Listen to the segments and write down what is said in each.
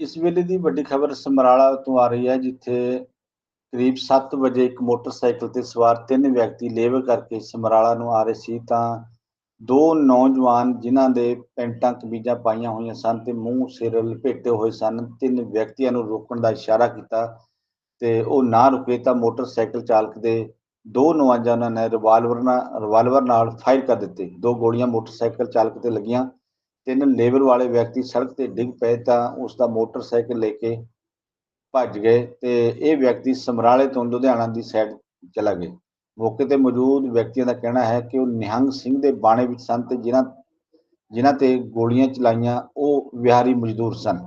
ਇਸ ਵੇਲੇ ਦੀ ਵੱਡੀ ਖਬਰ ਸਮਰਾਲਾ ਤੋਂ ਆ ਰਹੀ ਹੈ, ਜਿੱਥੇ ਕਰੀਬ 7 ਵਜੇ ਇੱਕ ਮੋਟਰਸਾਈਕਲ ਤੇ ਸਵਾਰ ਤਿੰਨ ਵਿਅਕਤੀ ਲੇਬਰ ਕਰਕੇ ਸਮਰਾਲਾ ਨੂੰ ਆ ਰਹੇ ਸੀ, ਤਾਂ ਦੋ ਨੌਜਵਾਨ ਜਿਨ੍ਹਾਂ ਦੇ ਪੈਂਟਾਂ, ਕਮੀਜ਼ਾਂ ਪਾਈਆਂ ਹੋਈਆਂ ਸਨ ਤੇ ਮੂੰਹ, ਸਿਰ ਲਪੇਟੇ ਹੋਏ ਸਨ, ਤਿੰਨ ਵਿਅਕਤੀਆਂ ਨੂੰ ਰੋਕਣ ਦਾ ਇਸ਼ਾਰਾ ਕੀਤਾ ਤੇ ਉਹ ਨਾ ਰੁਕੇ ਤਾਂ ਮੋਟਰਸਾਈਕਲ ਚਾਲਕ ਦੇ ਦੋ ਨੌਜਵਾਨਾਂ ਨੇ ਰਿਵਾਲਵਰ ਨਾਲ ਰਿਵਾਲਵਰ ਨਾਲ ਫਾਇਰ ਕਰ ਦਿੱਤੇ। ਦੋ ਗੋਲੀਆਂ ਮੋਟਰਸਾਈਕਲ ਚਾਲਕ ਤੇ ਲੱਗੀਆਂ। ਤਿੰਨ ਲੇਬਰ ਵਾਲੇ ਵਿਅਕਤੀ ਸੜਕ ਤੇ ਡਿੱਗ ਪਏ ਤਾਂ ਉਸ ਦਾ ਮੋਟਰਸਾਈਕਲ ਲੈ ਕੇ ਭੱਜ ਗਏ ਤੇ ਇਹ ਵਿਅਕਤੀ ਸਮਰਾਲੇ ਤੋਂ ਲੁਧਿਆਣਾ ਦੀ ਸਾਈਡ ਚਲਾ ਗਏ ਮੌਕੇ ਤੇ ਮੌਜੂਦ ਵਿਅਕਤੀਆਂ ਦਾ ਕਹਿਣਾ ਹੈ ਕਿ ਉਹ ਨਿਹੰਗ ਸਿੰਘ ਦੇ ਬਾਣੇ ਵਿੱਚ ਸਨ ਤੇ ਜਿਨ੍ਹਾਂ ਜਿਨ੍ਹਾਂ ਤੇ ਗੋਲੀਆਂ ਚਲਾਈਆਂ, ਉਹ ਵਿਹਾਰੀ ਮਜ਼ਦੂਰ ਸਨ।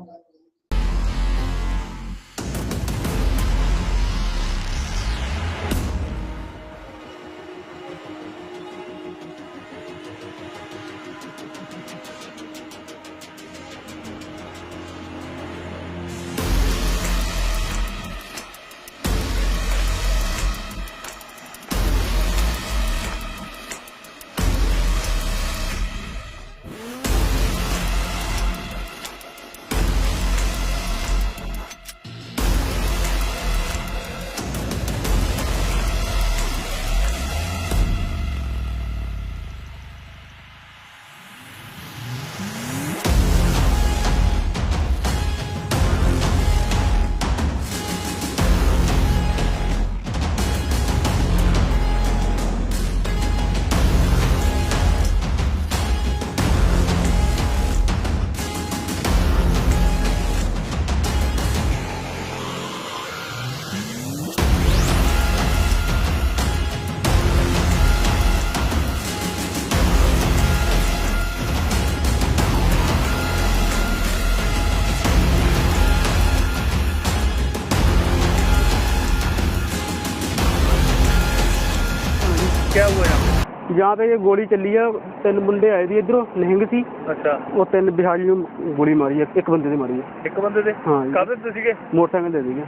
क्या हुआ यहाँ यहाँ पे ये गोली चली है ਤਿੰਨ ਮੁੰਡੇ ਆਏ ਸੀ ਇਧਰੋਂ ਨਿਹੰਗ ਸੀ ਅੱਛਾ ਉਹ ਤਿੰਨ ਬਿਹਾਰੀ ਨੂੰ ਗੋਲੀ ਮਾਰੀ ਹੈ ਇੱਕ ਬੰਦੇ ਨੇ ਮਾਰੀ ਹੈ ਇੱਕ ਬੰਦੇ ਦੇ ਹਾਂ ਜੀ। ਕਾਹਦੇ ਤੇ ਸੀਗੇ ਮੋਟਰਸਾਈਕਲ ਦੇ ਸੀਗੇ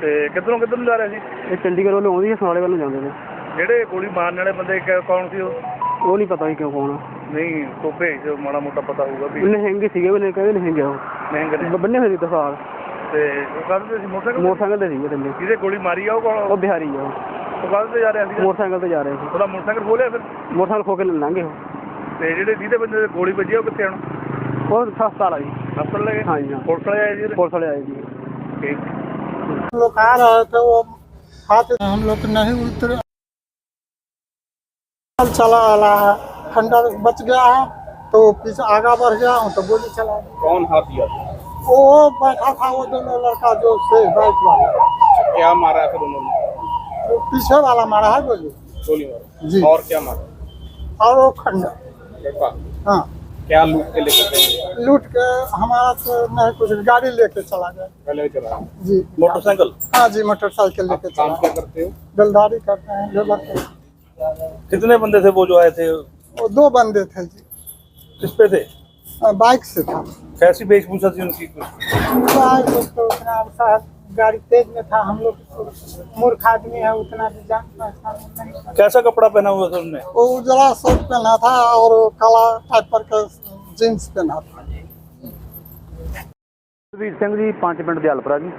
ਤੇ ਕਿੱਧਰੋਂ ਕਿੱਧਰ ਨੂੰ ਜਾ ਰਹੇ ਸੀ ਇਹ ਚੰਡੀਗੜ੍ਹ ਵੱਲੋਂ ਆਉਂਦੀ ਹੈ ਸਮਾਲੇ ਵੱਲੋਂ ਜਾਂਦੇ ਨੇ ਜਿਹੜੇ ਗੋਲੀ ਮਾਰਨ ਵਾਲੇ ਬੰਦੇ ਕ- ਕੌਣ ਸੀ ਉਹ ਉਹ ਨਹੀਂ ਪਤਾ ਵੀ ਕਿਉਂ ਕੌਣ ਆ ਨਹੀਂ ਕੋ ਭੇਜ ਦਿਓ, ਮਾੜਾ ਮੋਟਾ ਪਤਾ ਹੋਊਗਾ ਵੀ ਨਿਹੰਗ ਹੀ ਸੀਗੇ ਉਹਨੇ ਕਹਿੰਦੇ ਨਿਹੰਗ ਆ ਉਹ ਮਹਿੰਗ ਨੇ ਬ- ਬੰਨੇ ਹੋਏ ਸੀ ਦਸਾਰ ਤੇ ਉਹ ਕਾਹਦੇ ਤੇ ਸੀ ਮੋਟਰਸਾਈਕਲ ਤੇ? ਮੋਟਰਸਾਈਕਲ ਤੇ ਸੀਗੇ ਤਿੰਨੇ ਜਿਹਦੇ ਗੋਲੀ ਮਾਰੀ ਆ ਉਹ ਕੌਣ ਉਹ ਬਿਹਾਰੀ ਆ ਉਹ। ਉਹ ਕਾਹਦੇ ਤੇ ਜਾ ਰਿਹਾ ਸੀ ਮੋਟਰਸਾਈਕਲ ਤੇ ਜਾ ਰਹੇ ਸੀ ਉਹਦਾ ਮੋਟਰਸਾਈਕਲ ਖੋਲਿਆ ਫਿਰ ਮੋਟਰਸਾਈਕਲ ਖੋ ਕੇ ਲੰਘੇ ਉਹ ਤੇ ਜਿਹੜੇ ਜਿਹਦੇ ਬੰਦੇ ਦੇ ਗੋਲੀ ਵੱਜੀ ਆ ਉਹ ਕਿੱਥੇ ਹੁਣ ਉਹ ਹਸਪਤਾਲ ਆ ਜੀ ਹਸਪਤਾਲ ਲੈ ਗਏ ਹਾਂ ਜੀ ਹਾਂ ਪੁਲਿਸ ਵਾਲੇ ਆਏ ਜੀ ਪੁਲਿਸ ਵਾਲੇ ਆਏ ਜੀ ਠੀਕ हम लोग आ रहे थे वो हाथ हम लोग नहीं उतरे चला आ रहा है खंडर बच गया है तो पीछे आगा बढ़ गया हूँ तो गोली चला दी। कौन हाथ दिया वो बैठा था वो दोनों लड़का जो से बाइक वाला क्या मारा फिर उन्होंने वो पीछे वाला मारा है गोली गोली मारा। जी। और क्या मारा? और वो खंडर हाँ। क्या लूट के लेकर गए? लूट के हमारा तो नहीं कुछ गाड़ी लेके चला गया। पहले चला जी। मोटरसाइकिल? हाँ जी मोटरसाइकिल लेके चला क्या करते हो? बेलदारी करते हैं लेबर के कितने बंदे थे वो जो आए थे? वो दो बंदे थे जी। किस पे थे? बाइक से था। कैसी वेशभूषा थी उनकी? बाइक तो उतना गाड़ी तेज में था हम लोग मूर्ख आदमी है उतना भी जान पहचान नहीं था। कैसा कपड़ा पहना हुआ था उनने वो उजला शर्ट पहना था और वो काला टाइप पर का जींस पहना था ਵੀਰ ਸਿੰਘ ਜੀ ਪੰਜ ਪਿੰਡ ਦੇ ਹਲਪਰਾ ਜੀ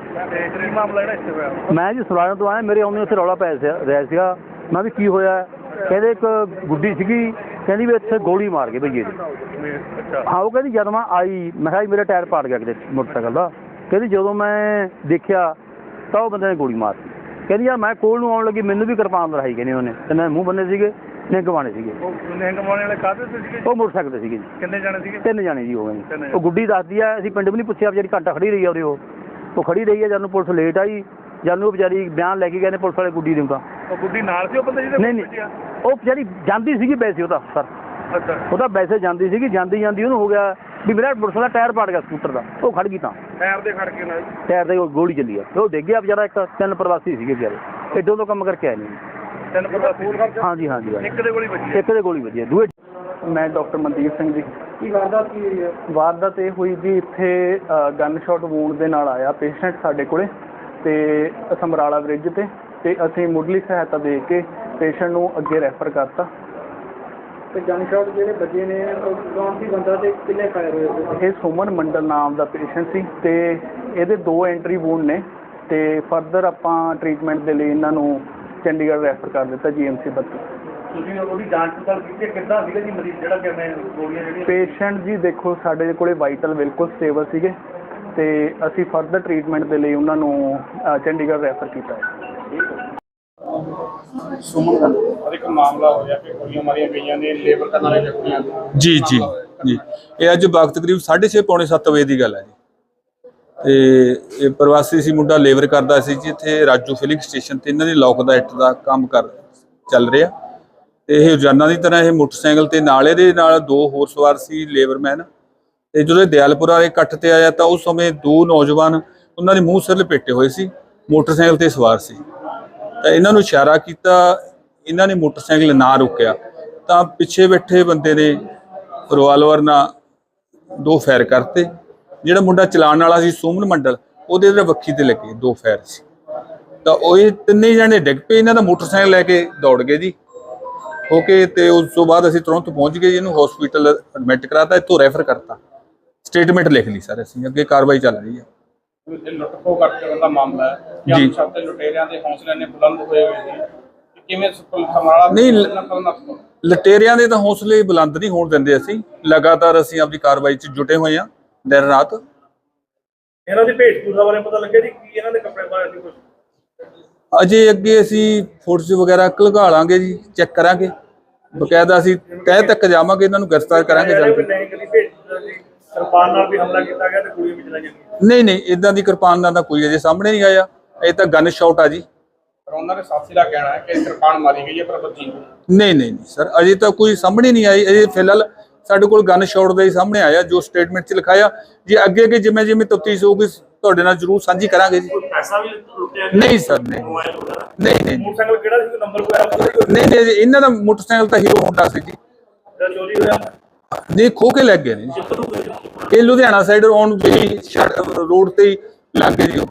ਕੀ ਮਾਮਲਾ ਜਿਹੜਾ ਇੱਥੇ ਹੋਇਆ ਮੈਂ ਜੀ ਸੁਲਾਣਾ ਤੋਂ ਆਇਆ ਮੇਰੇ ਆਉਂਦੇ ਉੱਥੇ ਰੌਲਾ ਪੈ ਰਿਹਾ ਰਿਹਾ ਸੀਗਾ ਮੈਂ ਵੀ ਕੀ ਹੋਇਆ ਕਹਿੰਦੇ ਇੱਕ ਗੁੱਡੀ ਸੀਗੀ ਕਹਿੰਦੀ ਵੀ ਇੱਥੇ ਗੋਲੀ ਮਾਰ ਗਏ ਭਈਏ ਦੀ ਅੱਛਾ ਹਾਂ ਉਹ ਕਹਿੰਦੀ ਜਦ ਮੈਂ ਆਈ ਮੈਂ ਕਿਹਾ ਜੀ ਮੇਰਾ ਟਾਇਰ ਪਾੜ ਗਿਆ ਕਿਤੇ ਮੋਟਰਸਾਈਕਲ ਦਾ ਕਹਿੰਦੀ ਜਦੋਂ ਮੈਂ ਦੇਖਿਆ ਤਾਂ ਉਹ ਬੰਦੇ ਨੇ ਗੋਲੀ ਮਾਰਤੀ ਕਹਿੰਦੀ ਯਾਰ ਮੈਂ ਕੋਲ ਨੂੰ ਆਉਣ ਲੱਗੀ ਮੈਨੂੰ ਵੀ ਕਿਰਪਾਨ ਲੜਾਈ ਕਹਿੰਦੀ ਉਹਨੇ। ਤੇ ਮੈਂ ਮੂੰਹ ਬੰਨੇ ਸੀਗੇ ਨੇ ਗਵਾਣੇ ਸੀਗੇ। ਉਹ ਨਿਹੰਗ ਮਾਉਣੇ ਵਾਲੇ ਕਾਹਦੇ ਤੇ ਸੀਗੇ ਉਹ ਮੋਟਰਸਾਈਕਲ ਤੇ ਸੀਗੇ ਜੀ। ਕਿੰਨੇ ਜਾਣੇ ਸੀਗੇ? ਤਿੰਨ ਜਾਣੇ ਜੀ ਹੋ ਗਏ। ਉਹ ਗੁੱਡੀ ਦੱਸਦੀ ਆ ਅਸੀਂ ਪਿੰਡ ਵੀ ਨਹੀਂ ਪੁੱਛਿਆ ਵਿਚਾਰੀ ਘੰਟਾ ਖੜੀ ਰਹੀ ਆ ਉਰੇ ਉਹ। ਉਹ ਖੜੀ ਰਹੀ ਆ ਜਦ ਨੂੰ ਪੁਲਿਸ ਲੇਟ ਆਈ ਜਦ ਵਿਚਾਰੀ ਬਿਆਨ ਲੈ ਕੇ ਗਏ ਨੇ ਪੁਲਿਸ ਵਾਲੇ ਗੁੱਡੀ ਦਿੰਦਾ ਉਹ ਗੁੱਡੀ ਨਾਲ ਸੀ ਉਹ ਬੰਦੇ ਜਿਹਦੇ ਨਹੀਂ ਨਹੀਂ। ਉਹ ਵਿਚਾਰੀ ਜਾਂਦੀ ਸੀਗੀ ਵੈਸੇ ਉਹਦਾ ਸਰ। ਅੱਛਾ। ਉਹਦਾ ਵੈਸੇ ਜਾਂਦੀ ਸੀਗੀ ਜਾਂਦੀ ਜਾਂਦੀ ਉਹਨੂੰ ਹੋ ਗਿਆ ਵੀ ਮੇਰਾ ਮੋਟਰਸਾਈਕਲ ਦਾ ਟਾਇਰ ਪਾੜ ਗਿਆ ਸਕੂਟਰ ਦਾ ਉਹ ਖੜ ਗਈ ਤਾਂ। ਟਾਇਰ ਦੇ ਖੜ ਕੇ ਨਾਲ ਟਾਇਰ ਦੇ ਉਹ ਗੋਲੀ ਚੱਲੀ ਆ। ਉਹ ਡਿੱਗ ਗਿਆ ਵਿਚਾਰਾ ਇੱਕ ਤਿੰਨ ਪ੍ਰਵਾਸੀ ਸੀਗੇ ਵਿਚਾਰੇ। ਐਡੋਂ ਤੋਂ ਕੰਮ ਕਰਕੇ ਆਏ ਨੇ। ਤਿੰਨ ਪ੍ਰਵਾਸੀ ਹਾਂਜੀ ਹਾਂਜੀ ਇੱਕ ਦੇ ਗੋਲੀ ਵੱਜੀ ਇੱਕ ਦੇ ਗੋਲੀ ਵੱਜੀ ਦੂਏ ਮੈਂ ਡਾਕਟਰ ਮਨਦੀਪ ਸਿੰਘ ਜੀ। ਕੀ ਵਾਰਦਾਤ ਕੀ ਹੋਈ ਹੈ ਵਾਰਦਾਤ ਇਹ ਹੋਈ ਜੀ ਇੱਥੇ ਗਨ ਸ਼ਾਟ ਵੂਨ ਦੇ ਨਾਲ ਆਇਆ ਪੇਸ਼ੈਂਟ ਸਾਡੇ ਕੋਲੇ ਤੇ ਸਮਰਾਲਾ ਬ੍ਰਿਜ ਤੇ ਤੇ ਅਸੀਂ ਮੁੱਢਲੀ ਸਹਾਇਤਾ ਦੇ ਕੇ ਪੇਸ਼ੈਂਟ ਨੂੰ ਅੱਗੇ ਰੈਫਰ ਕਰਤਾ। ਤੇ ਇਹ ਸੁਮਨ ਮੰਡਲ ਨਾਮ ਦਾ ਪੇਸ਼ੈਂਟ ਸੀ ਤੇ ਇਹਦੇ ਦੋ ਐਂਟਰੀ ਵੂਨ ਨੇ ਤੇ ਫਰਦਰ ਆਪਾਂ ਟ੍ਰੀਟਮੈਂਟ ਦੇ ਲਈ ਇਹਨਾਂ ਨੂੰ ਚੰਡੀਗੜ੍ਹ ਰੈਫਰ ਕਰ ਦਿੱਤਾ ਜੀਐਮਸੀ ਬੱਤੀ। ਜੀ ਮਰੀਜ਼ ਜਿਹੜਾ ਕਿਵੇਂ ਪੇਸ਼ੈਂਟ ਜੀ ਦੇਖੋ ਸਾਡੇ ਕੋਲੇ ਵਾਈਟਲ ਬਿਲਕੁਲ ਸਟੇਬਲ ਸੀਗੇ ਤੇ ਅਸੀਂ ਫਰਦਰ ਟ੍ਰੀਟਮੈਂਟ ਦੇ ਲਈ ਉਹਨਾਂ ਨੂੰ ਚੰਡੀਗੜ੍ਹ ਰੈਫਰ ਕੀਤਾ ਸੁਮਨ। ਗੱਲ ਔਰ ਇੱਕ ਮਾਮਲਾ ਹੋਇਆ ਕਿ ਗੋਲੀਆਂ ਮਾਰੀਆਂ ਗਈਆਂ ਨੇ, ਲੇਬਰ ਕਰਨ ਵਾਲੇ ਵਿਅਕਤੀਆਂ ਨੂੰ ਜੀ ਜੀ ਜੀ। ਇਹ ਅੱਜ ਵਕਤ ਕਰੀਬ 6:30 ਪੌਣੇ 7 ਵਜੇ ਦੀ ਗੱਲ ਹੈ ਜੀ। ਤੇ ਇਹ ਪ੍ਰਵਾਸੀ ਸੀ, ਮੁੰਡਾ ਲੇਬਰ ਕਰਦਾ ਸੀ ਜੀ, ਇੱਥੇ ਰਾਜੂ ਫਿਲਿੰਗ ਸਟੇਸ਼ਨ ਤੇ ਇਹਨਾਂ ਦੀ ਲੋਕ ਦਾ ਇੱਟ ਦਾ ਕੰਮ ਕਰ ਚੱਲ ਰਿਹਾ। ਤੇ ਇਹ ਰੋਜ਼ਾਨਾ ਦੀ ਤਰ੍ਹਾਂ ਇਹ ਮੋਟਰਸਾਈਕਲ ਤੇ ਨਾਲ ਇਹਦੇ ਨਾਲ ਦੋ ਹੋਰ ਸਵਾਰ ਸੀ, ਲੇਬਰਮੈਨ। ਤੇ ਜਦੋਂ ਇਹ ਦਿਆਲਪੁਰ ਵਾਲੇ ਇਕੱਠ ਤੇ ਆਇਆ ਤਾਂ ਉਸ ਸਮੇਂ ਦੋ ਨੌਜਵਾਨ ਉਹਨਾਂ ਦੇ ਮੂੰਹ ਸਿਰ ਲਪੇਟੇ ਹੋਏ ਸੀ, ਮੋਟਰਸਾਈਕਲ ਤੇ ਸਵਾਰ ਸੀ। ਤਾਂ ਇਹਨਾਂ ਨੂੰ ਇਸ਼ਾਰਾ ਕੀਤਾ ਇਹਨਾਂ ਨੇ ਮੋਟਰਸਾਈਕਲ ਨਾ ਰੋਕਿਆ ਤਾਂ ਪਿੱਛੇ ਬੈਠੇ ਬੰਦੇ ਨੇ ਰਿਵਾਲਵਰ ਨਾਲ ਦੋ ਫਾਇਰ ਕਰਤੇ। ਜਿਹੜਾ ਮੁੰਡਾ ਚਲਾਉਣ ਵਾਲਾ ਸੀ ਸੋਮਨ ਮੰਡਲ ਉਹਦੇ ਤੇ ਵੱਖੀ ਤੇ ਲੱਗੇ ਦੋ ਫਾਇਰ ਸੀ। ਤਾਂ ਉਹ ਇਹ ਤਿੰਨੇ ਜਣੇ ਡਿੱਗ ਪਏ ਇਹਨਾਂ ਦਾ ਮੋਟਰਸਾਈਕਲ ਲੈ ਕੇ ਦੌੜ ਗਏ ਜੀ। ਓਕੇ ਤੇ ਉਸ ਤੋਂ ਬਾਅਦ ਅਸੀਂ ਤੁਰੰਤ ਪਹੁੰਚ ਗਏ ਇਹਨੂੰ ਹਸਪੀਟਲ ਐਡਮਿਟ ਕਰਾਤਾ ਇੱਥੋਂ ਰੈਫਰ ਕਰਤਾ। ਸਟੇਟਮੈਂਟ ਲਿਖ ਲਈ ਸਰ ਅਸੀਂ ਅੱਗੇ ਕਾਰਵਾਈ ਚੱਲ ਰਹੀ ਹੈ। ਇਹ ਲੁੱਟਖੋ ਕਰਨ ਦਾ ਮਾਮਲਾ ਹੈ। ਜੀ। ਸ਼ਬਦ ਲੁਟੇਰਿਆਂ ਦੇ ਹੌਸਲੇ ਨੇ ਬੁਲੰਦ ਹੋਏ ਹੋਏ ਕਿ ਕਿਵੇਂ ਸਮਰਾਲਾ ਨਹੀਂ, ਲ- ਲਟੇਰਿਆਂ ਦੇ ਤਾਂ ਹੌਸਲੇ ਬੁਲੰਦ ਨਹੀਂ ਹੋਣ ਦਿੰਦੇ ਅਸੀਂ। ਲਗਾਤਾਰ ਅਸੀਂ ਆਪਣੀ ਕਾਰਵਾਈ 'ਚ ਜੁਟੇ ਹੋਏ ਹਾਂ ਦਿਨ ਰਾਤ। ਇਹਨਾਂ ਦੀ ਭੇਟਪੂਰਾ ਬਾਰੇ ਪਤਾ ਲੱਗਿਆ ਜੀ ਕੀ ਇਹਨਾਂ ਦੇ ਕੱਪੜੇ ਪਾਏ ਸੀ ਕੁਝ ਅਜੇ ਅੱਗੇ ਅਸੀਂ ਫੋਟੋਸ ਵਗੈਰਾ ਘਲਗਾ ਲਾਂਗੇ ਜੀ ਚੈੱਕ ਕਰਾਂਗੇ। ਬਕਾਇਦਾ ਅਸੀਂ ਤਹਿ ਤੱਕ ਜਾਵਾਂਗੇ ਇਹਨਾਂ ਨੂੰ ਗ੍ਰਿਫਤਾਰ ਕਰਾਂਗੇ ਜਲਦੀ। ਨਹੀਂ ਕਦੀ ਭੇਟ ਜੀ ਸਰਪਾਨ ਨਾਲ ਵੀ ਹਮਲਾ ਕੀਤਾ ਗਿਆ ਤੇ ਗੋਲੀਆਂ ਵੀ ਚਲਾਈਆਂ ਗਈਆਂ। ਨਹੀਂ ਨਹੀਂ ਇਦਾਂ ਦੀ ਕਿਰਪਾਨ ਦਾ ਤਾਂ ਕੋਈ ਅਜੇ ਸਾਹਮਣੇ ਨਹੀਂ ਆਇਆ। ਇਹ ਤਾਂ ਗਨ ਸ਼ਾਟ ਆ ਜੀ। ਪਰ ਉਹਨਾਂ ਦੇ ਸਾਥੀ ਦਾ ਕਹਿਣਾ ਹੈ ਕਿ ਸਰਪਾਨ ਮਾਰੀ ਗਈ ਹੈ ਪਰ ਬੱਚੀ ਨੂੰ। ਨਹੀਂ ਨਹੀਂ ਨਹੀਂ ਸਰ ਅਜੇ ਤਾਂ ਕੋਈ ਸਾਹਮਣੇ ਨਹੀਂ ਆਈ। ਅਜੇ ਫਿਲਹਾਲ ਸਾਡੇ ਕੋਲ ਗਨ ਸ਼ਾਟ ਦਾ ਹੀ ਸਾਹਮਣੇ ਆਇਆ ਜੋ ਸਟੇਟਮੈਂਟ 'ਚ ਲਿਖਾਇਆ। ਜੇ ਅੱਗੇ ਅੱਗੇ ਜਿਵੇਂ ਜਿਵੇਂ ਤਫਤੀਸ਼ ਹੋਊਗੀ ਤੁਹਾਡੇ ਨਾਲ ਜ਼ਰੂਰ ਸਾਂਝੀ ਕਰਾਂਗੇ ਜੀ। ਪੈਸਾ ਵੀ ਲੁੱਟਿਆ ਨਹੀਂ ਸਰ ਨਹੀਂ। ਨਹੀਂ ਨਹੀਂ। ਮੋਟਰਸਾਈਕਲ ਕਿਹੜਾ ਸੀ? ਨੰਬਰ ਕੋਈ ਆਇਆ ਨਹੀਂ ਨਹੀਂ ਜੀ, ਇਹਨਾਂ ਦਾ ਮੋਟਰਸਾਈਕਲ ਤਾਂ ਹੀਰੋ ਹੋਂਡਾ ਸੀ ਜੀ। ਚੋਰੀ ਹੋਇਆ? ਨਹੀਂ ਖੋ ਕੇ ਲੱਗ ਗਏ ਨੇ। ਇਹ ਲੁਧਿਆਣਾ ਸਾਈਡ ਰੋਡ ਤੇ ਲੱਗ ਗਏ ਜੀ ਉਹ।